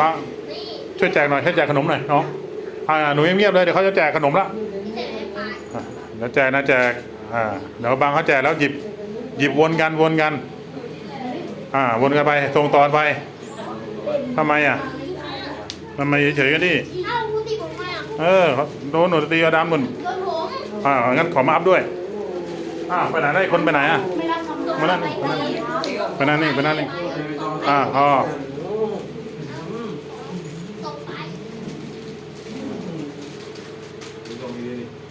มาช่วยแจกหน่อยช่วยแจกขนมหน่อยน้องอ่าหนูเงียบๆเลยเดี๋ยวเขาจะแจกขนมละอะเดี๋ยวแจกนะแจกอ่าเดี๋ยวบางเขาแจกแล้วหยิบ หยิบวนกันวนกัน อ่า วนกันไปส่งตอนไปทำไมอะทำไมเฉยๆกันดิเอ้าคุณตีผมมาอะเออโดนหนูตีเอาดำหนุนโดนผมอ่างั้นขอมาอัพด้วยอ้าวไปไหนได้คนไปไหนอะไม่รับคำโดนมานั่นไปมานั่นตีไปนั่นนี่ไปนั่นนี่อ่าพอ ตกไป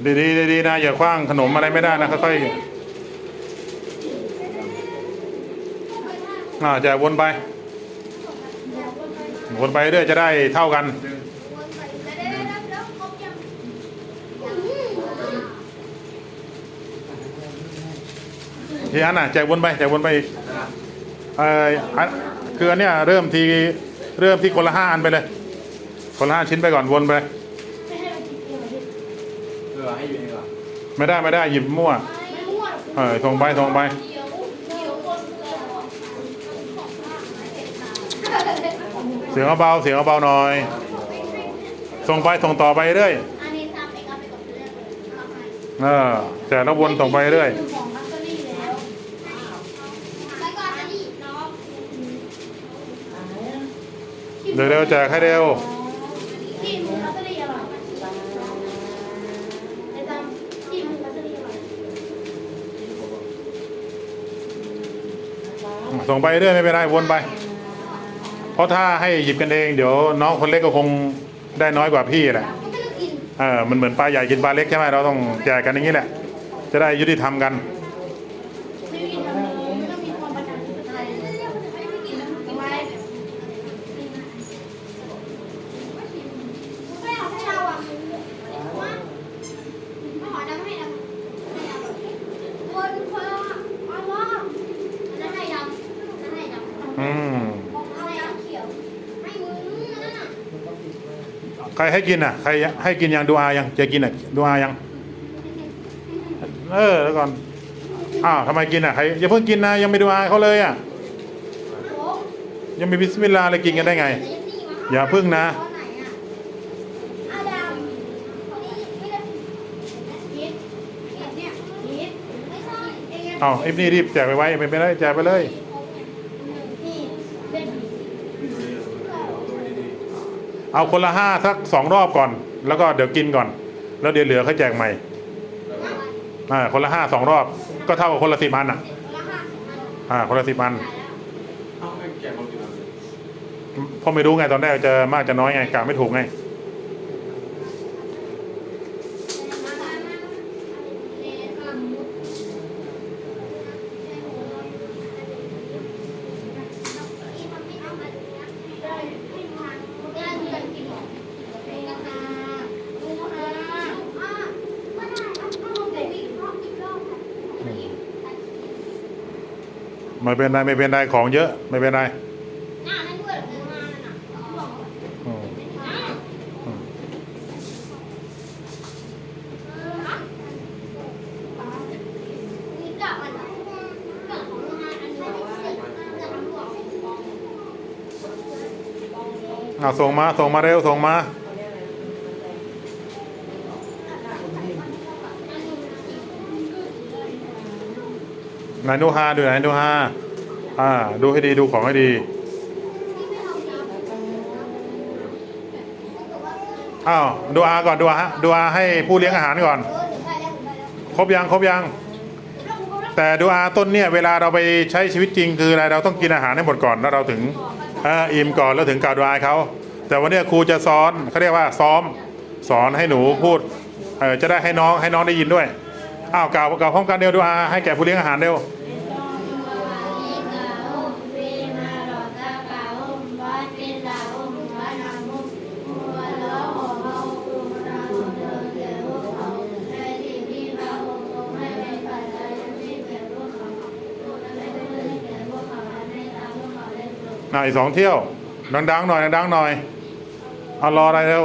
ดีดีดีดีๆนะอย่าคว้างขนมอะไรไม่ได้นะค่อยๆอ่าจะวนไปวนไปเรื่อยจะได้เท่ากันทีอันน่ะแจกวนไปแจกวนไปอีกเออคืออันเนี้ยเริ่มทีเริ่มที่คนละห้าอันไปเลย คนละห้าชิ้นไปก่อนวนไป เออให้อยู่เองเหรอไม่ได้ไม่ได้หยิบมั่วไม่มั่วหรอกเออส่งไปส่งไปเดี๋ยวเดี๋ยวคนเมืองบอกเสียงเบาๆเสียงเบาๆหน่อยส่งไปส่งต่อไปเรื่อยอันนี้ทำเองเอาไปกับเพื่อนเลยเอาไปเออแต่แล้ววนส่งไปเรื่อยของลอตเตอรี่แล้วแล้วก็อันนี้น้องเร็วๆแจกให้เร็ว ที่มือลอตเตอรี่อร่อยไอ้จำที่มือลอตเตอรี่อร่อย ส่งไปเรื่อยไม่เป็นไรวนไป เพราะถ้าให้หยิบกันเองเดี๋ยวน้องคนเล็กก็คงได้น้อยกว่าพี่แหละก็ไม่ต้องกินเออมันเหมือนปลาใหญ่กินปลาเล็กใช่ไหมเราต้องแจกกันอย่างนี้แหละ จะได้ยุติธรรมกัน ไม่มีทำเลยไม่ต้องมีความประจันอะไรไม่กินแล้วกินไปไม่เอาให้เราอะว่าไม่ขอดำให้ดำให้ดำวนคนละอันว่านั่นให้ดำนั่นให้ดำ อืมอะไรอะเขียวให้มึงนั่นน่ะใครให้กินอะใครให้กินยังดูอายังจะกินอะดูอายังเออแล้วก่อนอ้าวทำไมกินอะใครอย่าเพิ่งกินนะยังไม่ดูอาเขาเลยอะโอ้ยังมีบิสมิลลาห์เลยกินกันได้ไง อย่าพึ่งนะอาดามคนนี้ไม่ได้พีทเนี่ยพีทไม่ใช่เองเอาไอ้นี่รีบแจกไปไว้เป็นไปได้แจกไปเลย นี่เล่น เอาคนละห้าสักสองรอบก่อน แล้วก็เดี๋ยวกินก่อน แล้วเดี๋ยวเหลือค่อยแจกใหม่อ่าคนละห้าสองรอบ ก็เท่ากับคนละสิบอันอะราคาสิบพันอ่าคนละสิบอันเอ้าไม่แกะคนกินอะไรเพราะไม่รู้ไงตอนแรกจะมากจะน้อยไงกะไม่ถูกไง ไม่เป็นไรไม่เป็นไรของเยอะไม่เป็นไรอืมอืมเอาส่งมาส่งมาเร็วส่งมา ไหนดูฮาดูไหนดูฮาอ่า ดูให้ดีดูของให้ดีอ้าวดูอาก่อนดูอาดูอาให้ผู้เลี้ยงอาหารก่อน ครบยังครบยัง แต่ดูอาต้นเนี่ยเวลาเราไปใช้ชีวิตจริงคืออะไรเราต้องกินอาหารให้หมดก่อนแล้วเราถึงอ่ออิ่มก่อนแล้วถึงกล่าวดูอาเขาแต่วันนี้ครูจะสอนเขาเรียกว่าซ้อม สอนให้หนูพูดเออจะได้ให้น้องให้น้องได้ยินด้วย อ้าวกล่าวกล่าวพร้อมกันเร็วดูอาให้แก่ผู้เลี้ยงอาหารเร็วหน่อยสองเที่ยว ดังๆหน่อยดังๆหน่อยเอารออะไรเร็ว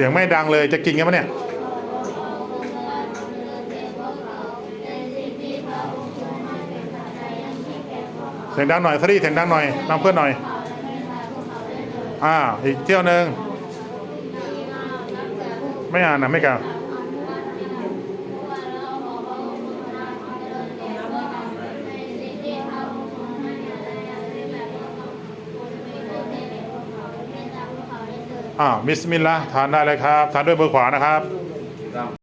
สียงไม่ดังเลยจะกินกันปะเนี่ย เสียงดังหน่อยสรีเสียงดังหน่อยนำเพื่อนหน่อย อ่า อีกเที่ยวหนึ่ง ไม่อ่านนะไม่กล้า อ่าบิสมิลลาห์ทานได้เลยครับ ทานด้วยมือขวานะครับ